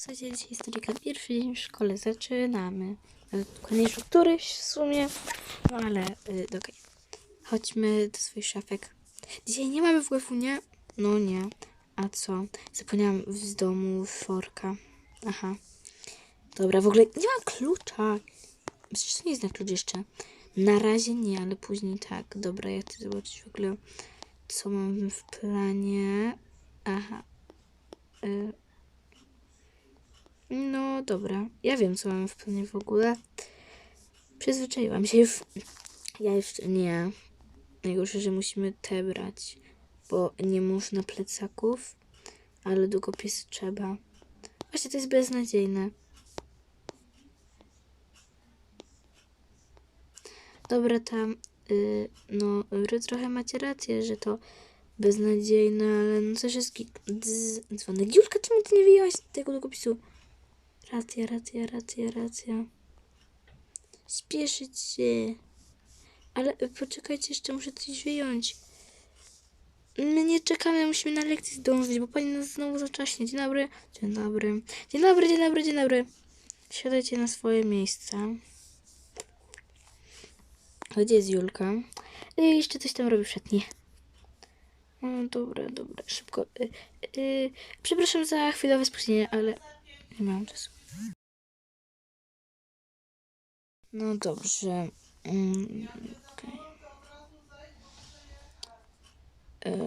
Słuchajcie, dzisiaj tylko pierwszy dzień w szkole. Zaczynamy. Dokładnie któryś w sumie. No ale, y, okej. Chodźmy do swoich szafek. Dzisiaj nie mamy WF-u, nie? No nie. A co? Zapomniałam z domu forka. Aha. Dobra, w ogóle nie mam klucza. Przecież to nie jest na klucz jeszcze. Na razie nie, ale później tak. Dobra, ja chcę zobaczyć w ogóle, co mam w planie. Aha. Y no dobra, ja wiem, co mam w planie w ogóle. Przyzwyczaiłam się już. Ja jeszcze nie. Najgorsze, że musimy te brać, bo nie można plecaków, ale długopis trzeba. Właśnie to jest beznadziejne. Dobra, tam, y, no, wy trochę macie rację, że to beznadziejne, ale no coś jest dzwonek. Julka, czemu ty nie wyjęłaś tego długopisu? Racja, racja, racja, racja. Spieszyć się. Ale poczekajcie, jeszcze muszę coś wyjąć. My nie czekamy, musimy na lekcję zdążyć, bo pani nas znowu zaczaśnie. Dzień dobry. Dzień dobry. Dzień dobry, dzień dobry, dzień dobry. Siadajcie na swoje miejsca. Gdzie jest Julka? Y, jeszcze coś tam robi w szatni. No, dobra, dobra, szybko. Y, y, przepraszam za chwilowe spóźnienie, ale nie mam czasu. No dobrze. Mm. E.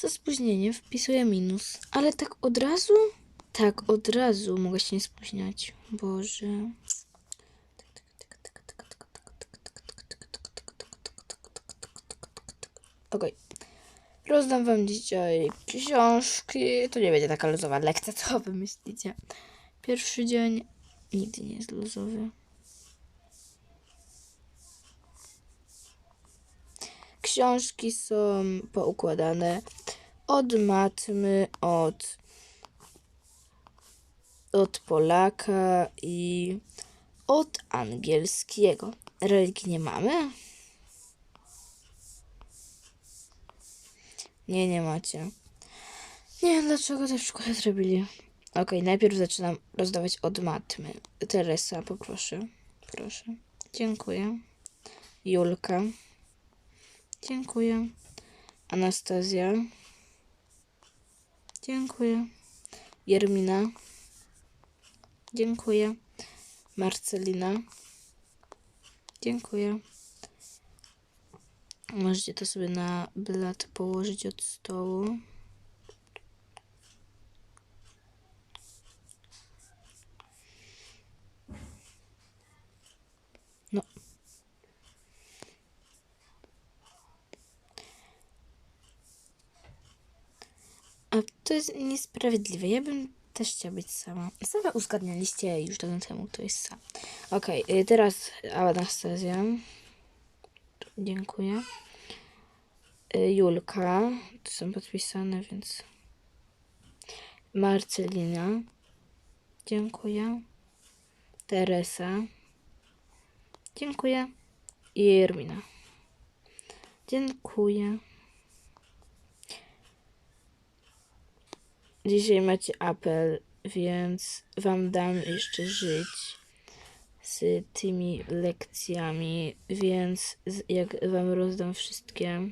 Za spóźnienie wpisuję minus. Ale tak od razu? Tak, od razu mogę się nie spóźniać. Boże. Okej. Rozdam wam dzisiaj książki. To nie będzie taka luzowa lekcja, co wy myślicie? Pierwszy dzień nigdy nie jest luzowy. Książki są poukładane od matmy, od, od Polaka i od angielskiego. Religii nie mamy? Nie, nie macie. Nie wiem, dlaczego w szkole zrobili. Okej, najpierw zaczynam rozdawać od matmy. Teresa, poproszę. Proszę. Dziękuję. Julka. Dziękuję. Anastazja. Dziękuję. Jermina. Dziękuję. Marcelina. Dziękuję. Możecie to sobie na blat położyć od stołu. To jest niesprawiedliwe. Ja bym też chciała być sama. Sama uzgadnialiście już dawno temu, kto jest sam. Okej, y, teraz Anastazja. Dziękuję. Y, Julka. To są podpisane, więc... Marcelina. Dziękuję. Teresa. Dziękuję. I. Dziękuję. Dzisiaj macie apel, więc wam dam jeszcze żyć z tymi lekcjami, więc jak wam rozdam wszystkie,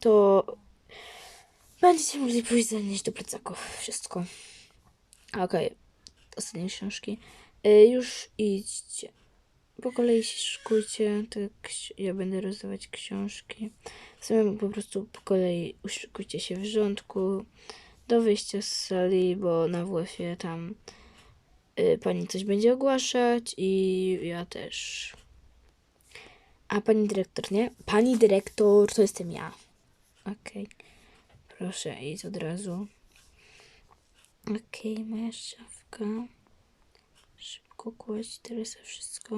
to będziecie mogli pójść zanieść do plecaków wszystko. Okej, ostatnie książki. Y, już idźcie. Po kolei się szykujcie, tak ja będę rozdawać książki. Same po prostu po kolei uszykujcie się w rządku do wyjścia z sali, bo na WF-ie tam y, pani coś będzie ogłaszać i ja też. A pani dyrektor, nie? Pani dyrektor to jestem ja. Okej. Proszę idź od razu. Okej, moja szafka. Szybko kłaść teraz wszystko.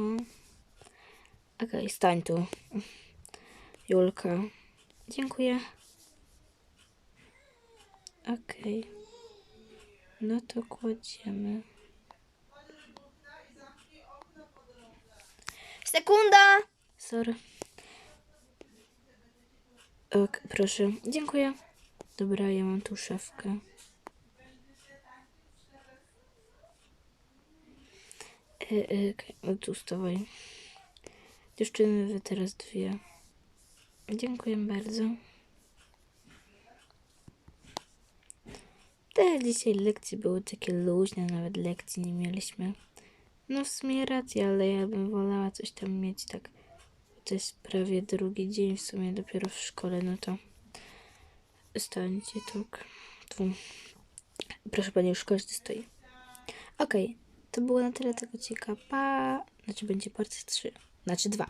Okej, stań tu. Julka. Dziękuję. Okej. No to kładziemy. Sekunda! Sorry. Ok, proszę. Dziękuję. Dobra, ja mam tu szafkę. E, e, okej, no tu stawaj. Dziewczyny, wy teraz dwie. Dziękuję bardzo. Te dzisiaj lekcje były takie luźne, nawet lekcji nie mieliśmy. No w sumie racja, ale ja bym wolała coś tam mieć tak. To jest prawie drugi dzień w sumie dopiero w szkole, no to stańcie tak. Tu. Proszę pani, już każdy stoi. Okej, to było na tyle tego odcinka. Pa! Znaczy będzie part 3. Znaczy 2.